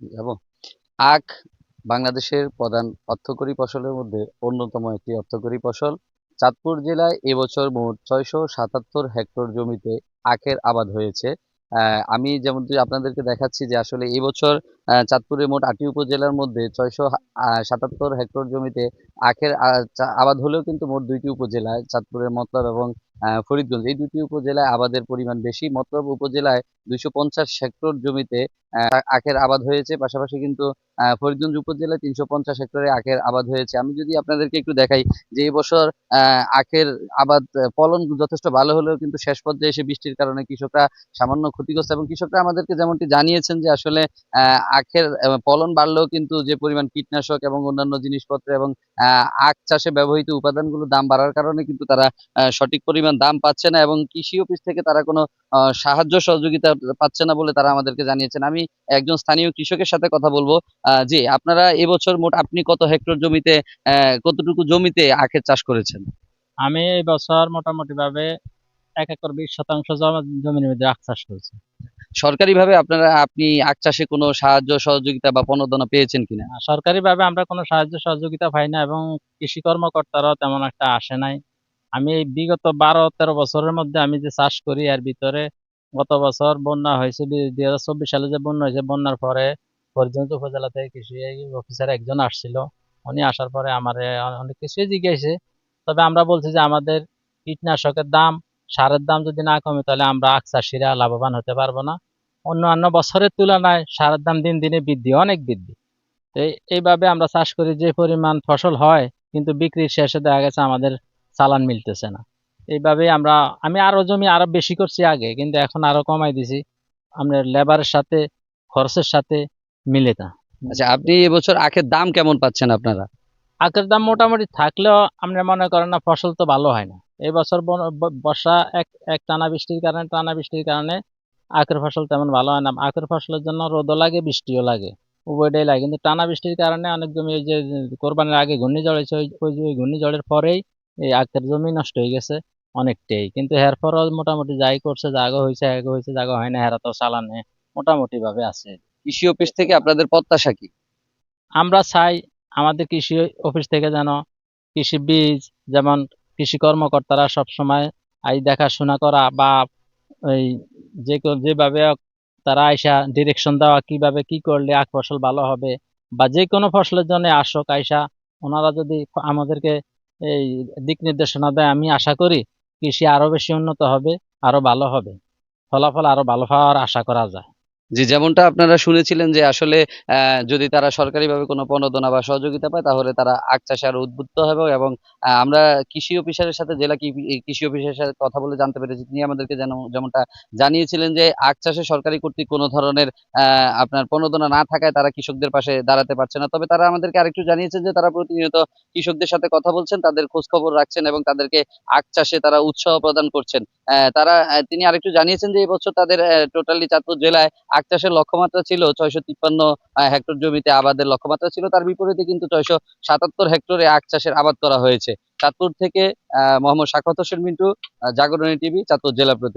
যাব। আখ বাংলাদেশের প্রধান অর্থকরী ফসলের মধ্যে অন্যতম একটি অর্থকরী ফসল। চাঁদপুর জেলায় এবছর মোট ছয়শো সাতাত্তর হেক্টর জমিতে আখের আবাদ হয়েছে। আমি যেমন আপনাদেরকে দেখাচ্ছি যে আসলে এবছর চাঁদপুরে মোট আটটি উপজেলার মধ্যে ছয়শো সাতাত্তর হেক্টর জমিতে আখের আবাদ হলেও কিন্তু মোট দুইটি উপজেলায় চাঁদপুরের মতলব এবং ফরিদগঞ্জ। এই দুটি উপজেলায় আবাদের পরিমাণ বেশি। মতলব উপজেলায় দুইশো পঞ্চাশ হেক্টর জমিতে আখের আবাদ হয়েছে। পাশাপাশি কিন্তু ফরিদগঞ্জ উপজেলায় তিনশো পঞ্চাশ হেক্টরে আখের আবাদ হয়েছে। আমি যদি আপনাদেরকে একটু দেখাই যে এই বছর আহ, আখের আবাদ ফলন যথেষ্ট ভালো হলেও কিন্তু শেষ পর্যায়ে এসে বৃষ্টির কারণে কৃষকরা সামান্য ক্ষতিগ্রস্ত। এবং কৃষকরা আমাদেরকে যেমনটি জানিয়েছেন যে আসলে আখের ফলন বাড়লেও কিন্তু যে পরিমাণ কীটনাশক এবং অন্যান্য জিনিসপত্র এবং আখ চাষে ব্যবহৃত উপাদানগুলোর দাম বাড়ার কারণে কিন্তু তারা সঠিক পরিমাণ দাম পাচ্ছে না এবং কৃষি অফিস থেকে তারা কোনো সাহায্য সহযোগিতা পাচ্ছে না বলে তারা আমাদেরকে জানিয়েছেন। আমি একজন স্থানীয় কৃষকের সাথে কথা বলব। জি আপনারা এবছর মোট আপনি কত হেক্টর জমিতে কতটুকু জমিতে আখের চাষ করেছেন? আমি এই বছর মোটামুটি ভাবে এক একর বিশ শতাংশ জমির মধ্যে আখ চাষ করেছি। সরকারিভাবে আপনারা আপনি আখ চাষে কোনো সাহায্য সহযোগিতা বা প্রণোদনা পেয়েছেন কিনা? সরকারি ভাবে আমরা কোনো সাহায্য সহযোগিতা পাই না এবং কৃষি কর্মকর্তারাও তেমন একটা আসে নাই। আমি বিগত বারো, তেরো বছরের মধ্যে আমি যে চাষ করি, এর ভিতরে গত বছর বন্যা হয়েছে দুই হাজার চব্বিশ সালে যে বন্যা হয়েছে, বন্যার পরে ফরিদগঞ্জ উপজেলা থেকে কৃষি অফিসার একজন আসছিল। উনি আসার পরে আমার অনেক কিছুই জিজ্ঞাসে। তবে আমরা বলছি যে আমাদের কীটনাশকের দাম, সারের দাম যদি না কমে, তাহলে আমরা আখ চাষিরা লাভবান হতে পারব না। অন্যান্য বছরের তুলনায় সারের দাম দিন দিনে বৃদ্ধি, অনেক বৃদ্ধি। তো এই- এইভাবে আমরা চাষ করি, যে পরিমাণ ফসল হয়, কিন্তু বিক্রির শেষে দেখা গেছে আমাদের চালান মিলতেছে না। এইভাবে আমরা আমি আরও জমি আরও বেশি করছি আগে কিন্তু এখন আরও কমাই দিছি। আপনার লেবারের সাথে খরচের সাথে মিলে না। আচ্ছা আপনি এবছর আখের দাম কেমন পাচ্ছেন আপনারা? আখের দাম মোটামুটি থাকলেও আমরা মনে করেন না ফসল তো ভালো হয় না। এই বছর বর্ষা এক এক টানা বৃষ্টির কারণে টানা বৃষ্টির কারণে আখের ফসল তেমন ভালো হয় না। আখের ফসলের জন্য রোদও লাগে বৃষ্টিও লাগে উভয়টাই লাগে। কিন্তু টানা বৃষ্টির কারণে অনেক জমি এই যে কোরবানির আগে ঘূর্ণিঝড় হয়েছে ওই ওই ওই ঘূর্ণিঝড়ের পরেই এই আখের জমি নষ্ট হয়ে গেছে অনেকটাই। কিন্তু এর পরও মোটামুটি যাই করছে জাগো হয়েছে আগে হয়েছে জাগো হয় না হেরা তো চালানে মোটামুটি ভাবে আছে। কৃষি অফিস থেকে আপনাদের প্রত্যাশা কি? আমরা চাই আমাদের কৃষি অফিস থেকে যেন কৃষি বীজ যেমন কৃষি কর্মকর্তারা সব সময় এই দেখাশোনা করা বা ওই যে যেভাবে তারা আইসা ডিরেকশন দেওয়া কীভাবে কি করলে আখ ফসল ভালো হবে বা যে কোনো ফসলের জন্য আসক আইসা ওনারা যদি আমাদেরকে এই দিক নির্দেশনা দেয়, আমি আশা করি কৃষি আরও বেশি উন্নত হবে আরও ভালো হবে। ফলাফল আরও ভালো হওয়ার আশা করা যায়। যে যেমনটা আপনারা শুনেছিলেন যে আসলে যদি তারা সরকারিভাবে কোনো প্রণোদনা বা সহযোগিতা পায়, তাহলে তারা আখ চাষে আরও উদ্বুদ্ধ হবে এবং আমরা কৃষি অফিসারের সাথে, জেলা কৃষি অফিসারের সাথে কথা বলে জানতে পেরেছি। তিনি আমাদেরকে যেন, যেমনটা জানিয়েছিলেন যে আখ চাষে সরকারি কর্তৃক কোনো ধরনের আপনার প্রণোদনা না থাকায় তারা কৃষকদের পাশে দাঁড়াতে পারছে না। তবে তারা আমাদেরকে আরেকটু জানিয়েছেন যে তারা প্রতিনিয়ত কৃষকদের সাথে কথা বলছেন, তাদের খোঁজ খবর রাখছেন এবং তাদেরকে আখ চাষে তারা উৎসাহ প্রদান করছেন। তারা তিনি আরেকটু জানিয়েছেন যে এবছর তাদের টোটালি চাঁদপুর জেলায় আখ চাষের লক্ষ্যমাত্রা ছিল ছয়শো তিপ্পান্ন হেক্টর জমিতে আবাদের লক্ষ্যমাত্রা ছিল। তার বিপরীতে কিন্তু ছয়শো সাতাত্তর হেক্টরে আখ চাষের আবাদ করা হয়েছে। চাঁদপুর থেকে, আহ, মোহাম্মদ সাখাত হোসেন মিন্টু জাগরণী টিভি, চাঁদপুর জেলা প্রতি